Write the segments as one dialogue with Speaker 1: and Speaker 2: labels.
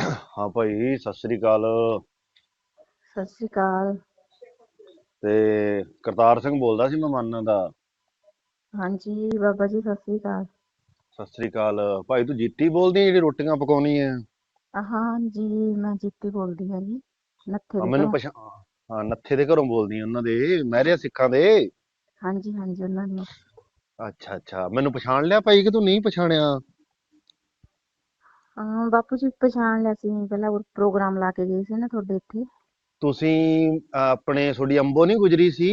Speaker 1: ਹਾਂ ਭਾਈ ਸਤਿ ਸ੍ਰੀ ਅਕਾਲ।
Speaker 2: ਸਤਿ ਸ਼੍ਰੀ ਅਕਾਲ।
Speaker 1: ਤੇ ਕਰਤਾਰ ਸਿੰਘ ਬੋਲਦਾ ਸੀ ਮੈਂ ਮੰਨ ਦਾ?
Speaker 2: ਹਾਂਜੀ ਬਾਬਾ ਜੀ ਸਤਿ ਸ਼੍ਰੀ ਅਕਾਲ।
Speaker 1: ਸਤਿ ਸ੍ਰੀ ਅਕਾਲ। ਭਾਈ ਤੂੰ ਜੀਤੀ ਬੋਲਦੀ ਹੈ ਜਿਹੜੀ ਰੋਟੀਆਂ ਪਕਾਉਣੀ ਹੈ
Speaker 2: ਹਾਂਜੀ ਮੈਂ ਜੀਤੀ ਬੋਲਦੀ ਹਾਂ ਜੀ ਨੱਥੇ
Speaker 1: ਹਾਂ,
Speaker 2: ਦੇ
Speaker 1: ਮੈਨੂੰ
Speaker 2: ਘਰੋਂ।
Speaker 1: ਪਛਾਣ ਹਾਂ ਨੱਥੇ ਦੇ ਘਰੋਂ ਬੋਲਦੀ ਹੈ ਉਹਨਾਂ ਦੇ ਮਹਿਰਿਆ ਸਿੱਖਾਂ ਦੇ?
Speaker 2: ਹਾਂਜੀ ਹਾਂਜੀ ਉਹਨਾਂ ਨੇ
Speaker 1: ਅੱਛਾ ਅੱਛਾ ਮੈਨੂੰ ਪਛਾਣ ਲਿਆ ਭਾਈ ਕਿ ਤੂੰ ਨਹੀਂ ਪਛਾਣਿਆ?
Speaker 2: ਹਾਂ ਬਾਪੂ ਜੀ ਪਛਾਣ ਲਿਆ ਸੀ ਪਹਿਲਾਂ ਉਹ ਪ੍ਰੋਗਰਾਮ ਲਾ ਕੇ ਗਏ ਸੀ ਨਾ ਤੁਹਾਡੇ ਇੱਥੇ।
Speaker 1: ਤੁਸੀਂ ਆਪਣੇ ਤੁਹਾਡੀ ਅੰਬੋ ਨਹੀਂ ਗੁਜਰੀ ਸੀ?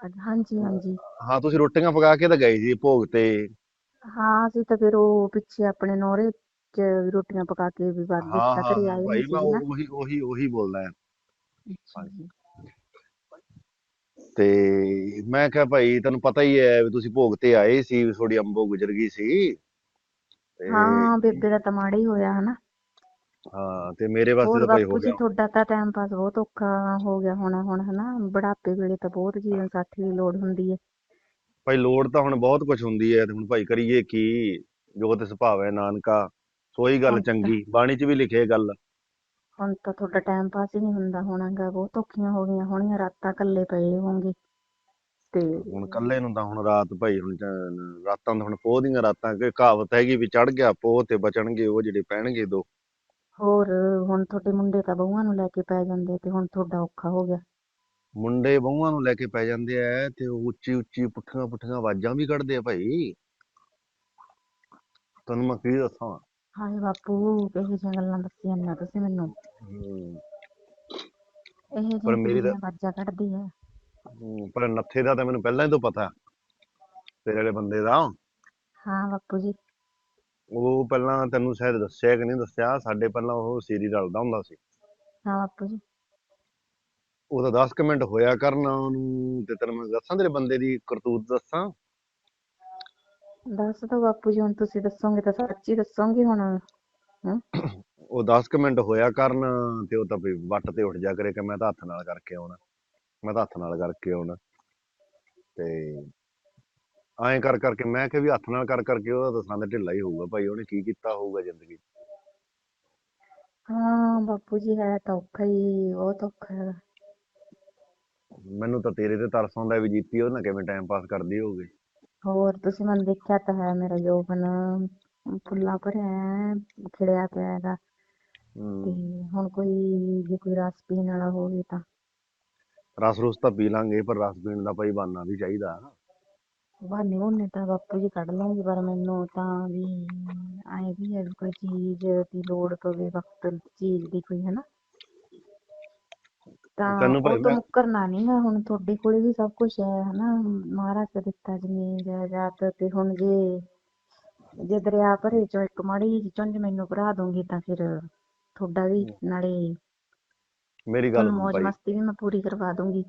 Speaker 2: ਅੱਜ- ਹਾਂਜੀ ਹਾਂਜੀ।
Speaker 1: ਹਾਂ ਤੁਸੀਂ ਰੋਟੀਆਂ ਪਕਾ ਕੇ ਤਾਂ ਗਏ ਸੀ ਭੋਗ ਤੇ।
Speaker 2: ਹਾਂ ਅਸੀਂ ਤਾਂ ਫਿਰ ਉਹ ਪਿੱਛੇ ਆਪਣੇ ਨੋਰੇ ਚ ਵੀ ਰੋਟੀਆਂ ਪਕਾ ਕੇ ਵੀ ਬਾਅਦ
Speaker 1: ਹਾਂ
Speaker 2: ਵਿੱਚ
Speaker 1: ਹਾਂ
Speaker 2: ਘਰੇ
Speaker 1: ਹਾਂ
Speaker 2: ਆਏ
Speaker 1: ਭਾਈ
Speaker 2: ਹੋਏ
Speaker 1: ਮੈਂ
Speaker 2: ਸੀ ਨਾ।
Speaker 1: ਉਹੀ ਉਹੀ ਉਹੀ ਬੋਲਦਾ ਹਾਂ।
Speaker 2: ਅੱਛਾ ਜੀ।
Speaker 1: ਤੇ ਮੈਂ ਕਿਹਾ ਭਾਈ ਤੈਨੂੰ ਪਤਾ ਹੀ ਹੈ ਵੀ ਤੁਸੀਂ ਭੋਗ ਤੇ ਆਏ ਸੀ ਵੀ ਤੁਹਾਡੀ ਅੰਬੋ ਗੁਜ਼ਰ ਗਈ ਸੀ। ਤੇ
Speaker 2: ਹਾਂ ਬੇਬੇ ਦਾ ਤਾਂ ਮਾੜਾ ਹੀ ਹੋਇਆ ਹਨਾ।
Speaker 1: ਹਾਂ ਤੇ ਮੇਰੇ ਵਾਸਤੇ
Speaker 2: ਹੋਰ
Speaker 1: ਤਾਂ
Speaker 2: ਬਾਪੂ
Speaker 1: ਹੋ
Speaker 2: ਜੀ
Speaker 1: ਗਿਆ।
Speaker 2: ਤੁਹਾਡਾ ਤਾਂ ਟਾਈਮ ਪਾਸ ਬਹੁਤ ਔਖਾ ਹੋ ਗਿਆ ਹੋਣਾ ਹੁਣ ਹਨਾ। ਬੁਢਾਪੇ ਵੇਲੇ ਤਾਂ ਬਹੁਤ ਜੀਵਨ ਸਾਥੀ ਦੀ ਲੋੜ ਹੁੰਦੀ ਹੈ।
Speaker 1: ਭਾਈ ਲੋੜ ਤਾਂ ਹੁਣ ਬਹੁਤ ਕੁਝ ਹੁੰਦੀ ਹੈ। ਤੇ ਹੁਣ ਭਾਈ ਕਰੀਏ ਕੀ? ਜੋ ਤੇ ਸੁਭਾਵ ਹੈ ਨਾਨਕਾ। ਸੋਈ ਗੱਲ
Speaker 2: ਹੁਣ ਤਾਂ-
Speaker 1: ਚੰਗੀ ਬਾਣੀ 'ਚ ਵੀ ਲਿਖੇ ਗੱਲ।
Speaker 2: ਹੁਣ ਤਾਂ ਤੁਹਾਡਾ ਟਾਈਮ ਪਾਸ ਹੀ ਨਹੀਂ ਹੁੰਦਾ ਹੋਣਾਗਾ। ਬਹੁਤ ਔਖੀਆਂ ਹੋ ਗਈਆਂ ਹੋਣੀਆਂ ਰਾਤਾਂ ਇਕੱਲੇ ਪਏ ਹੋਵੋਗੇ। ਤੇ
Speaker 1: ਹੁਣ ਕੱਲੇ ਨੂੰ ਤਾਂ ਹੁਣ ਰਾਤ ਭਾਈ ਹੁਣ ਤਾਂ ਰਾਤਾਂ ਤਾਂ ਹੁਣ ਪੋਹ ਦੀਆਂ ਰਾਤਾਂ ਕਿ ਕਹਾਵਤ ਹੈਗੀ ਵੀ ਚੜ ਗਿਆ ਪੋਹ ਤੇ ਬਚਣਗੇ ਉਹ ਜਿਹੜੇ ਪੈਣਗੇ ਦੋ।
Speaker 2: ਹੋਰ ਹੁਣ ਤੁਹਾਡੇ ਮੁੰਡੇ ਤਾਂ ਬਹੂਆਂ ਨੂੰ ਲੈ ਕੇ ਪੈ ਜਾਂਦੇ ਤੇ ਹੁਣ ਤੁਹਾਡਾ ਔਖਾ ਹੋ ਗਿਆ।
Speaker 1: ਮੁੰਡੇ ਬਹੂਆਂ ਨੂੰ ਲੈ ਕੇ ਪੈ ਜਾਂਦੇ ਆ ਤੇ ਉਹ ਉੱਚੀ ਉੱਚੀ ਪੁੱਠੀਆਂ ਪੁੱਠੀਆਂ ਆਵਾਜ਼ਾਂ ਵੀ ਕੱਢਦੇ ਆ ਭਾਈ। ਤੁਹਾਨੂੰ ਮੈਂ ਕੀ ਦੱਸਾਂ?
Speaker 2: ਹਾਏ ਬਾਪੂ ਇਹੋ ਜਿਹੀਆਂ ਗੱਲਾਂ ਦੱਸੀਆਂ ਨਾ ਤੁਸੀਂ ਮੈਨੂੰ। ਇਹੋ
Speaker 1: ਪਰ ਮੇਰੀ ਤਾਂ-
Speaker 2: ਬਾਜਾਂ ਕੱਢਦੀ ਹੈ
Speaker 1: ਪਰ ਨੱਥੇ ਦਾ ਤਾਂ ਮੈਨੂੰ ਪਹਿਲਾਂ ਹੀ ਤੋਂ ਪਤਾ। ਤੇਰੇ ਵਾਲੇ ਬੰਦੇ ਦਾ।
Speaker 2: ਹਾਂ ਬਾਪੂ ਜੀ।
Speaker 1: ਉਹ ਪਹਿਲਾਂ ਤੈਨੂੰ ਸ਼ਾਇਦ ਦੱਸਿਆ ਕਿ ਨਹੀਂ ਦੱਸਿਆ ਸਾਡੇ ਪਹਿਲਾਂ ਉਹ ਸੀਰੀ ਰਲਦਾ ਹੁੰਦਾ ਸੀ।
Speaker 2: ਹਾਂ ਬਾਪੂ ਜੀ।
Speaker 1: ਉਹਦਾ 10 ਕੁ ਮਿੰਟ ਹੋਇਆ ਕਰਨ ਉਹਨੂੰ ਤੇ ਤੈਨੂੰ ਮੈਂ ਦੱਸਾਂ ਤੇਰੇ ਬੰਦੇ ਦੀ ਕਰਤੂਤ ਦੱਸਾਂ?
Speaker 2: ਦੱਸ ਦੋ ਬਾਪੂ ਜੀ ਹੁਣ ਤੁਸੀਂ ਦੱਸੋਗੇ ਤਾਂ ਸੱਚ ਦੱਸੋਗੇ ਹੁਣ?
Speaker 1: ਉਹ 10 ਕੁ ਮਿੰਟ ਹੋਇਆ ਕਰਨ ਤੇ ਉਹ ਤਾਂ ਵੀ ਵੱਟ ਤੇ ਉੱਠ ਜਾ ਕਰੇ ਕਿ ਮੈਂ ਤਾਂ ਹੱਥ ਨਾਲ ਕਰਕੇ ਆਉਣਾ। ਮੈਂ ਤਾਂ ਹੱਥ ਨਾਲ ਕਰਕੇ ਆਉਣਾ। ਤੇ ਐਂ ਕਰ ਕਰਕੇ ਮੈਂ ਕਿਹਾ ਵੀ ਹੱਥ ਨਾਲ ਕਰ ਕਰਕੇ ਉਹਦਾ ਤਾਂ ਸੰਦ ਢਿੱਲਾ ਹੀ ਹੋਊਗਾ ਭਾਈ ਉਹਨੇ ਕੀ ਕੀਤਾ ਹੋਊਗਾ ਜ਼ਿੰਦਗੀ 'ਚ।
Speaker 2: ਹਾਂ ਬਾਪੂ ਜੀ ਹੈ ਤਾਂ ਔਖਾ ਹੀ ਬਹੁਤ ਔਖਾ ਹੈ।
Speaker 1: ਮੈਨੂੰ ਤਾਂ ਤੇਰੇ ਤੇ ਤਰਸ ਆਉਂਦਾ ਵੀ ਜੀਤੀ ਉਹਦੇ ਨਾਲ ਕਿਵੇਂ ਟਾਈਮ ਪਾਸ ਕਰਦੀ ਹੋਊਗੀ।
Speaker 2: ਹੋਰ ਤੁਸੀਂ ਮੈਨੂੰ ਦੇਖਿਆ ਤਾਂ ਹੈ ਮੇਰਾ ਯੋਬਨ ਫੁੱਲਾਂ ਭਰਿਆ ਹੈ ਖਿੜਿਆ ਪਿਆ ਹੈਗਾ
Speaker 1: ਹਮ,
Speaker 2: ਤੇ ਹੁਣ ਕੋਈ ਜੇ ਕੋਈ ਰਸ ਪੀਣ ਵਾਲਾ ਹੋਵੇ ਤਾਂ।
Speaker 1: ਰਸ ਰੁਸ ਤਾਂ ਪੀ ਲਾਂਗੇ ਪਰ ਰਸ ਪੀਣ ਦਾ ਭਾਈ ਬਹਾਨਾ ਵੀ ਚਾਹੀਦਾ।
Speaker 2: ਬਹਾਨੇ ਬਹੂਨੇ ਤਾਂ ਬਾਪੂ ਜੀ ਕੱਢ ਲਵਾਂਗੀ ਪਰ ਮੈਨੂੰ ਤਾਂ ਵੀ ਐਂ ਵੀ ਹੈ ਵੀ ਕੋਈ ਚੀਜ਼ ਦੀ ਲੋੜ ਪਵੇ ਵਕਤ ਚੀਜ਼ ਦੀ ਕੋਈ ਹਨਾ? ਤਾਂ
Speaker 1: ਤੈਨੂੰ ਭਾਈ
Speaker 2: ਉਹ ਤੋਂ
Speaker 1: ਮੈਂ-
Speaker 2: ਮੁੱਕਰਨਾ ਨਹੀਂ ਹੈ ਹੁਣ ਤੁਹਾਡੇ ਕੋਲੇ ਵੀ ਸਭ ਕੁਝ ਹੈ ਹਨਾ? ਮਹਾਰਾਜ ਦਾ ਦਿੱਤਾ ਜ਼ਮੀਨ ਜਾਇਦਾਦ ਤੇ ਹੁਣ ਜੇ ਜੇ ਦਰਿਆ ਭਰੇ ਚੋਂ ਇੱਕ ਮਾੜੀ ਜਿਹੀ ਚੁੰਝ ਮੈਨੂੰ ਭਰਾ ਦੂੰਗੀ ਤਾਂ ਫਿਰ ਤੁਹਾਡਾ ਵੀ ਨਾਲੇ
Speaker 1: ਮੇਰੀ ਗੱਲ
Speaker 2: ਤੁਹਾਨੂੰ
Speaker 1: ਸੁਣ
Speaker 2: ਮौज
Speaker 1: ਭਾਈ।
Speaker 2: ਮਸਤੀ ਵੀ ਮੈਂ ਪੂਰੀ ਕਰਵਾ ਦੂੰਗੀ।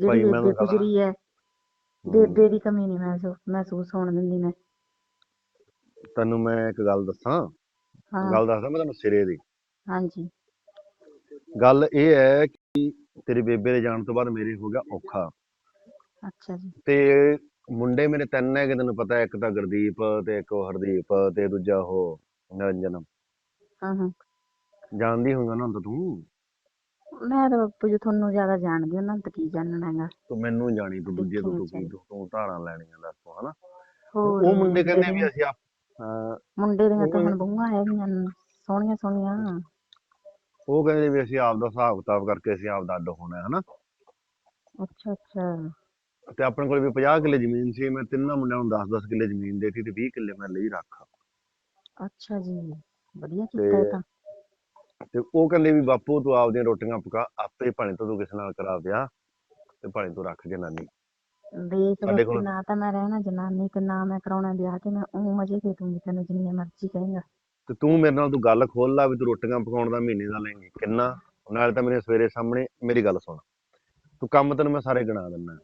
Speaker 1: ਭਾਈ
Speaker 2: ਜਿਹੜੀ
Speaker 1: ਮੈਂ
Speaker 2: ਬੇਬੇ ਗੁਜ਼ਰੀ ਹੈ। ਬੇਬੇ ਦੀ ਕਮੀ ਨਹੀਂ ਮਹਿਸੂਸ ਮਹਿਸੂਸ ਹੋਣ ਦਿੰਦੀ ਮੈਂ।
Speaker 1: ਤੈਨੂੰ ਮੈਂ ਇੱਕ ਗੱਲ ਦੱਸਾਂ?
Speaker 2: ਹਾਂ।
Speaker 1: ਗੱਲ ਦੱਸਦਾ ਮੈਂ ਤੈਨੂੰ ਸਿਰੇ ਦੀ।
Speaker 2: ਹਾਂਜੀ।
Speaker 1: ਗੱਲ ਇਹ ਹੈ ਕਿ ਤੇਰੀ ਬੇਬੇ ਦੇ ਜਾਣ ਤੋਂ ਬਾਅਦ ਮੇਰੇ ਹੋ ਗਿਆ ਔਖਾ।
Speaker 2: ਅੱਛਾ ਜੀ।
Speaker 1: ਤੇ ਮੁੰਡੇ ਮੇਰੇ ਤਿੰਨ ਹੈਗੇ ਤੈਨੂੰ ਪਤਾ ਇੱਕ ਤਾਂ ਗੁਰਦੀਪ ਤੇ ਇੱਕ ਉਹ ਹਰਦੀਪ ਤੇ ਦੂਜਾ ਉਹ ਨਿਰੰਜਨ।
Speaker 2: ਹਾਂ ਹਾਂ।
Speaker 1: ਜਾਣਦੀ ਹੋਊਗਾ ਨਾ ਹੁਣ ਤਾਂ ਤੂੰ।
Speaker 2: ਮੈਂ ਤਾਂ ਬਾਪੂ ਜੀ ਤੁਹਾਨੂੰ ਜ਼ਿਆਦਾ ਜਾਣਦੀ ਉਹਨਾਂ ਨੂੰ ਤਾਂ ਕੀ ਜਾਣਨਾ ਹੈਗਾ?
Speaker 1: ਤੂੰ ਮੈਨੂੰ ਜਾਣੀ ਤੂੰ ਦੂਜੇ ਤੋਂ ਤੂੰ ਕੀ ਤੂੰ ਧਾਰਾਂ ਲੈਣੀਆਂ ਦੱਸ ਤੂੰ ਹਨਾ?
Speaker 2: ਹੋਰ
Speaker 1: ਉਹ ਮੁੰਡੇ ਕਹਿੰਦੇ ਵੀ ਅਸੀਂ ਆਪ
Speaker 2: ਮੁੰਡੇ ਦੀਆਂ ਤਾਂ ਹੁਣ ਬਹੂਆਂ ਹੈਗੀਆਂ ਨੇ, ਸੋਹਣੀਆਂ ਸੋਹਣੀਆਂ।
Speaker 1: ਉਹ ਕਹਿੰਦੇ ਵੀ ਅਸੀਂ ਆਪ ਦਾ ਹਿਸਾਬ ਕਿਤਾਬ ਕਰਕੇ ਅਸੀਂ ਆਪ ਦਾ ਅੱਡ ਹੋਣਾ ਹੈ ਹਨਾ?
Speaker 2: ਅੱਛਾ ਅੱਛਾ।
Speaker 1: ਤੇ ਆਪਣੇ ਕੋਲ ਵੀ 50 ਕਿੱਲੇ ਜ਼ਮੀਨ ਸੀ ਮੈਂ ਤਿੰਨਾਂ ਮੁੰਡਿਆਂ ਨੂੰ 10-10 ਕਿੱਲੇ ਜ਼ਮੀਨ ਦੇਤੀ ਤੇ 20 ਕਿੱਲੇ ਮੈਂ ਲਈ ਰੱਖ।
Speaker 2: ਅੱਛਾ ਜੀ ਵਧੀਆ ਕੀਤਾ ਇਹ
Speaker 1: ਤੇ
Speaker 2: ਤਾਂ।
Speaker 1: ਤੇ ਉਹ ਕਹਿੰਦੇ ਵੀ ਬਾਪੂ ਤੂੰ ਆਪਦੀਆਂ ਰੋਟੀਆਂ ਪਕਾ ਆਪੇ ਭਾਵੇਂ ਤੂੰ ਕਿਸੇ ਨਾਲ ਕਰਾ ਵਿਆਹ ਤੇ ਭਾਵੇਂ ਤੂੰ ਰੱਖ ਜਨਾਨੀ।
Speaker 2: ਦੇਖ
Speaker 1: ਸਾਡੇ
Speaker 2: ਬਾਪੂ
Speaker 1: ਕੋਲ-
Speaker 2: ਨਾ ਤਾਂ ਮੈਂ ਰਹਿਣਾ ਜਨਾਨੀ ਤੇ ਨਾ ਮੈਂ ਕਰਾਉਣਾ ਵਿਆਹ ਤੇ ਮੈਂ ਉਹ ਮਜ਼ੇ ਦੇ ਦੂੰਗੀ ਤੈਨੂੰ ਜਿੰਨੇ ਮਰਜ਼ੀ ਕਹੇਂਗਾ।
Speaker 1: ਤੇ ਤੂੰ ਮੇਰੇ ਨਾਲ ਤੂੰ ਗੱਲ ਖੋਲ ਲਾ ਵੀ ਤੂੰ ਰੋਟੀਆਂ ਪਕਾਉਣ ਦਾ ਮਹੀਨੇ ਦਾ ਲੈਂਗੀ ਕਿੰਨਾ ਨਾਲੇ ਤਾਂ ਮੇਰੇ ਸਵੇਰੇ ਸਾਹਮਣੇ ਮੇਰੀ ਗੱਲ ਸੁਣ। ਤੂੰ ਕੰਮ ਤੈਨੂੰ ਮੈਂ ਸਾਰੇ ਗਿਣਾ ਦਿੰਦਾ।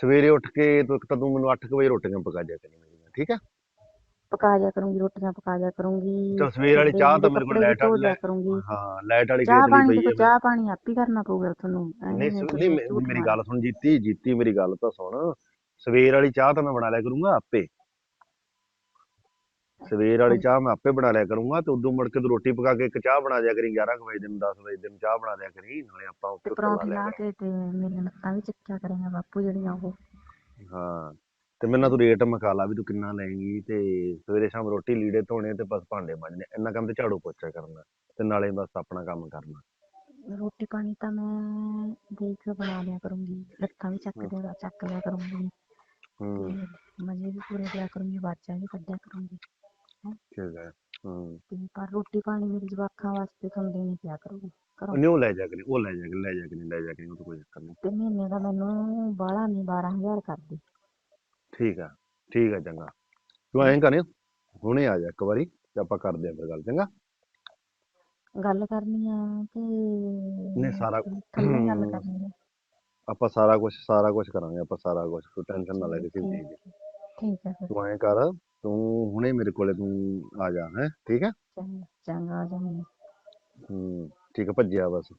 Speaker 1: ਸਵੇਰੇ ਉੱਠ ਕੇ ਤੂੰ ਇੱਕ ਤਾਂ ਤੂੰ ਮੈਨੂੰ 8 ਵਜੇ ਰੋਟੀਆਂ ਪਕਾ ਦਿਆ ਕਰੀ ਮੇਰੀਆਂ ਠੀਕ ਹੈ
Speaker 2: ਪਕਾ ਜਾ ਕਰੂੰਗੀ ਰੋਟੀਆਂ ਪਕਾ ਜਾ ਕਰੂੰਗੀ
Speaker 1: ਚਲ ਸਵੇਰ ਵਾਲੀ ਚਾਹ ਤਾਂ ਮੇਰੇ ਕੋਲ ਲਾਈਟ ਵਾਲੀ
Speaker 2: ਕਰੂੰਗੀ।
Speaker 1: ਹਾਂ ਲਾਈਟ ਵਾਲੀ
Speaker 2: ਚਾਹ ਪਾਣੀ
Speaker 1: ਪਈ
Speaker 2: ਤੇ ਚਾਹ ਪਾਣੀ ਆਪ ਹੀ ਕਰਨਾ ਪਊਗਾ ਤੁਹਾਨੂੰ
Speaker 1: ਨਹੀਂ ਨਹੀਂ ਮੇਰੀ ਗੱਲ ਸੁਣ ਜੀਤੀ ਜੀਤੀ ਮੇਰੀ ਗੱਲ ਤਾਂ ਸੁਣ। ਸਵੇਰ ਵਾਲੀ ਚਾਹ ਤਾਂ ਮੈਂ ਬਣਾ ਲਿਆ ਕਰੂੰਗਾ ਆਪੇ। ਸਵੇਰ ਵਾਲੀ ਚਾਹ ਮੈਂ ਆਪੇ ਬਣਾ ਲਿਆ ਕਰੂੰਗਾ ਤੇ ਉਦੋਂ ਮੁੜ ਕੇ ਤੂੰ ਰੋਟੀ ਪਕਾ ਕੇ ਇੱਕ ਚਾਹ ਬਣਾ ਦਿਆ ਕਰੀ 11 ਕੁ ਵਜੇ ਦਿਨ 10 ਵਜੇ ਦਿਨ ਚਾਹ ਬਣਾ ਦਿਆ ਕਰੀ ਨਾਲੇ ਆਪਾਂ
Speaker 2: ਤੇ
Speaker 1: ਉੱਥੇ ਉੱਥੇ
Speaker 2: ਪਰੌਂਠੇ
Speaker 1: ਲਾ
Speaker 2: ਕੇ ਤੇ ਮੇਰੇ ਲੱਤਾਂ ਵੀ ਚੱਕਿਆ ਕਰੇਗਾ ਬਾਪੂ ਜਿਹੜੀਆਂ ਉਹ।
Speaker 1: ਹਾਂ। ਤੇ ਮੇਰੇ ਨਾਲ ਤੂੰ ਰੇਟ ਮਕਾ ਲਾ ਵੀ ਤੂੰ ਕਿੰਨਾ ਲਏਂਗੀ ਤੇ ਸਵੇਰੇ ਸ਼ਾਮ ਰੋਟੀ ਲੀੜੇ ਧੋਣੇ ਤੇ ਬਸ ਭਾਂਡੇ ਮਾਂਜਣੇ ਇੰਨਾ ਕੰਮ ਤੇ ਝਾੜੂ ਪੋਚਾ ਕਰਨਾ ਤੇ ਨਾਲੇ ਬਸ ਆਪਣਾ ਕੰਮ ਕਰਨਾ।
Speaker 2: ਰੋਟੀ ਪਾਣੀ ਤਾਂ ਮੈਂ ਦੇਖ ਕੇ ਬਣਾ ਲਿਆ ਕਰੂੰਗੀ ਲੱਤਾਂ ਵੀ ਚੱਕ
Speaker 1: ਹਮ।
Speaker 2: ਲਿਆ ਚੱਕ ਲਿਆ ਕਰੂੰਗੀ।
Speaker 1: ਹੂੰ।
Speaker 2: ਮਜ਼ੇ ਵੀ ਪੂਰੇ ਲਿਆ ਕਰੂੰਗੀ ਬਾਜਾਂ ਵੀ ਕੱਢਿਆ ਕਰੂੰਗੀ
Speaker 1: ਠੀਕ ਹੈ ਹੂੰ।
Speaker 2: ਪਰ ਰੋਟੀ ਪਾਣੀ ਮੇਰੇ ਜਵਾਕਾਂ ਵਾਸਤੇ ਤੁਹਾਨੂੰ ਦੇਣੀ ਪਿਆ ਕਰੂਗੀ
Speaker 1: ਉਹਨੇ ਉਹ ਲੈ ਜਾ ਕਰੀ ਉਹ ਲੈ ਜਾ ਕਰੀ ਲੈ ਜਾ ਕਰੀ ਲੈ ਜਾ ਕਰੀ ਉਹ ਤਾਂ ਕੋਈ ਚੱਕਰ ਨਹੀਂ।
Speaker 2: ਤੇ ਮਹੀਨੇ ਦਾ ਮੈਨੂੰ ਬਾਹਲਾ ਨਹੀਂ 12000 ਕਰਦੀ।
Speaker 1: ਠੀਕ ਆ ਠੀਕ ਆ ਚੰਗਾ। ਤੂੰ ਐਂ ਕਰੇ ਹੁਣੇ ਆ ਜਾ ਇੱਕ ਵਾਰੀ ਤੇ ਆਪਾਂ ਕਰਦੇ ਆਂ ਫਿਰ ਗੱਲ ਚੰਗਾ?
Speaker 2: ਗੱਲ ਕਰਨੀ ਆ ਕਿ
Speaker 1: ਨਹੀਂ, ਸਾਰਾ-
Speaker 2: ਥੱਲੇ ਗੱਲ ਕਰਨੀ ਆ?
Speaker 1: ਆਪਾਂ ਸਾਰਾ ਕੁਝ ਸਾਰਾ ਕੁਝ ਕਰਾਂਗੇ ਆਪਾਂ ਸਾਰਾ ਕੁਝ ਤੂੰ ਟੈਨਸ਼ਨ ਨਾ ਲੈ ਕਿਸੇ ਚੀਜ਼ ਦੀ।
Speaker 2: ਠੀਕ ਫਿਰ।
Speaker 1: ਤੂੰ ਐਂ ਕਰ ਤੂੰ ਹੁਣੇ ਮੇਰੇ ਕੋਲੇ ਤੂੰ ਆ ਜਾ ਹੈ ਠੀਕ ਹੈ?
Speaker 2: ਚੰਗਾ ਚੰਗਾ ਆ
Speaker 1: ਹੂੰ ਠੀਕ ਹੈ ਭੱਜਿਆ ਬਸ।